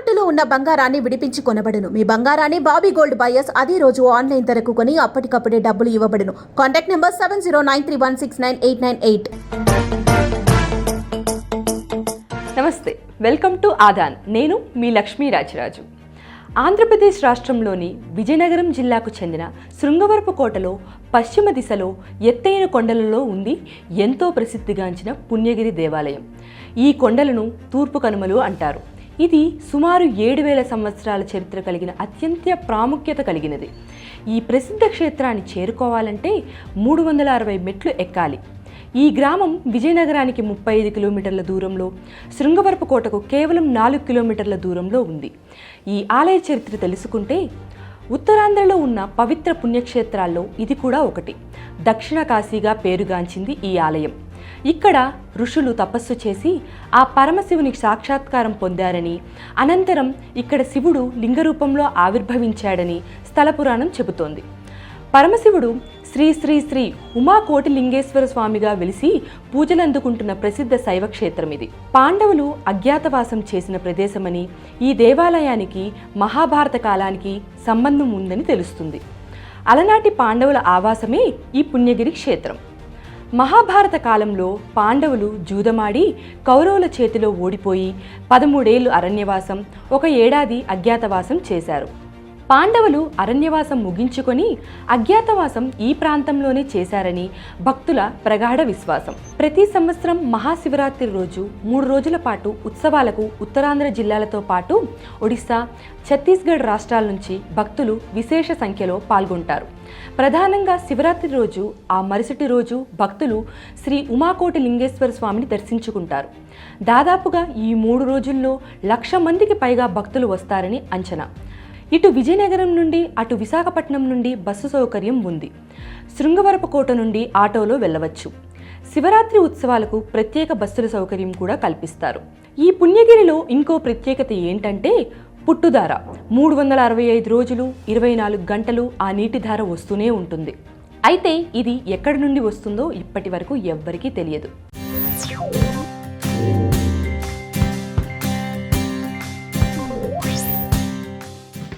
తాకట్టులో ఉన్న బంగారాన్ని విడిపించి కొనబడును. మీ బంగారాన్ని బాబీ గోల్డ్ బయర్స్ అదే రోజు ఆన్లైన్ ధరకు కొని అప్పటికప్పుడే డబ్బులు ఇవ్వబడును. Contact number seven zero nine three one six nine eight nine eight. నమస్తే. Welcome to Aadan. నేను మీ లక్ష్మీ రాజరాజు. ఆంధ్రప్రదేశ్ రాష్ట్రంలోని విజయనగరం జిల్లాకు చెందిన శృంగవరపు కోటలో పశ్చిమ దిశలో ఎత్తైన కొండలలో ఉంది ఎంతో ప్రసిద్ధిగాంచిన పుణ్యగిరి దేవాలయం. ఈ కొండలను తూర్పు కనుమలు అంటారు. ఇది సుమారు ఏడు వేల సంవత్సరాల చరిత్ర కలిగిన అత్యంత ప్రాముఖ్యత కలిగినది. ఈ ప్రసిద్ధ క్షేత్రాన్ని చేరుకోవాలంటే మూడు వందల అరవై మెట్లు ఎక్కాలి. ఈ గ్రామం విజయనగరానికి ముప్పై ఐదు కిలోమీటర్ల దూరంలో శృంగవరపు కోటకు కేవలం నాలుగు కిలోమీటర్ల దూరంలో ఉంది. ఈ ఆలయ చరిత్ర తెలుసుకుంటే ఉత్తరాంధ్రలో ఉన్న పవిత్ర పుణ్యక్షేత్రాల్లో ఇది కూడా ఒకటి. దక్షిణ కాశీగా పేరుగాంచింది ఈ ఆలయం. ఇక్కడ ఋషులు తపస్సు చేసి ఆ పరమశివుని సాక్షాత్కారం పొందారని అనంతరం ఇక్కడ శివుడు లింగ రూపంలో ఆవిర్భవించాడని స్థల పురాణం చెబుతోంది. పరమశివుడు శ్రీ శ్రీ శ్రీ ఉమాకోటి లింగేశ్వర స్వామిగా వెలిసి పూజలందుకుంటున్న ప్రసిద్ధ శైవ క్షేత్రం ఇది పాండవులు అజ్ఞాతవాసం చేసిన ప్రదేశమని ఈ దేవాలయానికి మహాభారత కాలానికి సంబంధం ఉందని తెలుస్తుంది. అలనాటి పాండవుల ఆవాసమే ఈ పుణ్యగిరి క్షేత్రం. మహాభారత కాలంలో పాండవులు జూదమాడి కౌరవుల చేతిలో ఓడిపోయి పదమూడేళ్ళు అరణ్యవాసం ఒక ఏడాది అజ్ఞాతవాసం చేశారు. పాండవులు అరణ్యవాసం ముగించుకొని అజ్ఞాతవాసం ఈ ప్రాంతంలోనే చేశారని భక్తుల ప్రగాఢ విశ్వాసం. ప్రతి సంవత్సరం మహాశివరాత్రి రోజు మూడు రోజుల పాటు ఉత్సవాలకు ఉత్తరాంధ్ర జిల్లాలతో పాటు ఒడిశా ఛత్తీస్గఢ్ రాష్ట్రాల నుంచి భక్తులు విశేష సంఖ్యలో పాల్గొంటారు. ప్రధానంగా శివరాత్రి రోజు ఆ మరుసటి రోజు భక్తులు శ్రీ ఉమాకోటి లింగేశ్వర స్వామిని దర్శించుకుంటారు. దాదాపుగా ఈ మూడు రోజుల్లో లక్ష మందికి పైగా భక్తులు వస్తారని అంచనా. ఇటు విజయనగరం నుండి అటు విశాఖపట్నం నుండి బస్సు సౌకర్యం ఉంది. శృంగవరపకోట నుండి ఆటోలో వెళ్ళవచ్చు. శివరాత్రి ఉత్సవాలకు ప్రత్యేక బస్సుల సౌకర్యం కూడా కల్పిస్తారు. ఈ పుణ్యగిరిలో ఇంకో ప్రత్యేకత ఏంటంటే పుట్టుధార మూడు వందల అరవై ఐదు రోజులు ఇరవై నాలుగు గంటలు ఆ నీటిధార వస్తూనే ఉంటుంది. అయితే ఇది ఎక్కడి నుండి వస్తుందో ఇప్పటి వరకు ఎవ్వరికీ తెలియదు.